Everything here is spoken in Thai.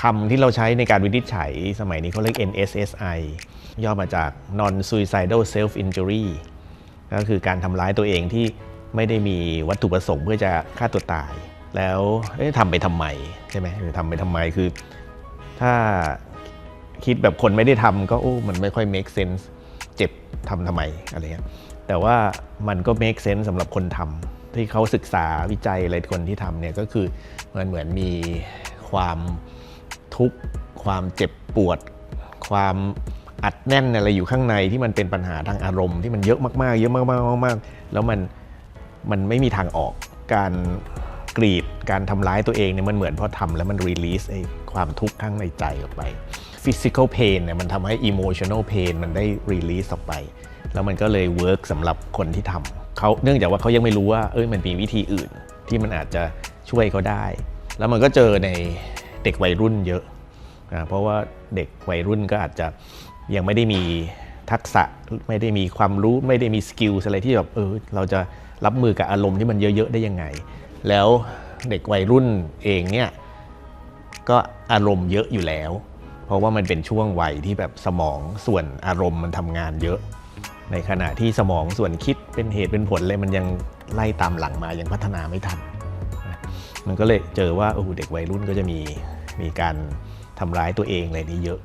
คำที่เราใช้ในการวินิจฉัยสมัยนี้เขาเรียก NSSI ย่อมาจาก non suicidal self injury ก็คือการทำร้ายตัวเองที่ไม่ได้มีวัตถุประสงค์เพื่อจะฆ่าตัวตาย แล้วทำไปทำไมใช่ไหมหรือทำไปทำไมคือ ถ้าคิดแบบคนไม่ได้ทำก็โอ้มันไม่ค่อย make sense เจ็บทำทำไมอะไรเงี้ยแต่ว่ามันก็ make sense สำหรับคนทำที่เขาศึกษาวิจัยอะไรคนที่ทำเนี่ยก็คือมันเหมือนมีความ ทุกข์ความเจ็บปวด ความอัดแน่นอะไรอยู่ข้างในที่มันเป็นปัญหาทางอารมณ์ที่มันเยอะมากๆ เยอะมากๆมากๆแล้วมันมันไม่มีทางออกการกรีดการทำร้ายตัวเองเนี่ยมันเหมือนพอทำแล้วมันรีลีสไอ้ความทุกข์ข้างในใจออกไป physical pain เนี่ยมันทำให้ emotional pain มันได้ release ออกไป แล้วมันก็เลย work สำหรับคนที่ทำเขาเนื่องจากว่าเขายังไม่รู้ว่าเอ้ยมันมีวิธีอื่นที่มันอาจจะช่วยเขาได้ แล้วมันก็เจอใน เด็กวัยรุ่นเยอะอ่าเพราะว่าเด็กวัยรุ่นก็อาจจะยังไม่ได้มีทักษะไม่ได้มีความรู้ไม่ได้มีสกิลอะไรที่แบบเออเราจะรับมือกับอารมณ์ที่มันเยอะ ๆ ได้ยังไง แล้วเด็กวัยรุ่นเองเนี่ยก็อารมณ์เยอะอยู่แล้ว เพราะว่ามันเป็นช่วงวัยที่แบบสมองส่วนอารมณ์มันทำงานเยอะ ในขณะที่สมองส่วนคิดเป็นเหตุเป็นผลเลยมันยังไล่ตามหลังมายังพัฒนาไม่ทัน มันก็เลยเจอว่าโอ้โหเด็กวัยรุ่นก็จะมีมีการทำร้ายตัวเองอะไรนี้เยอะ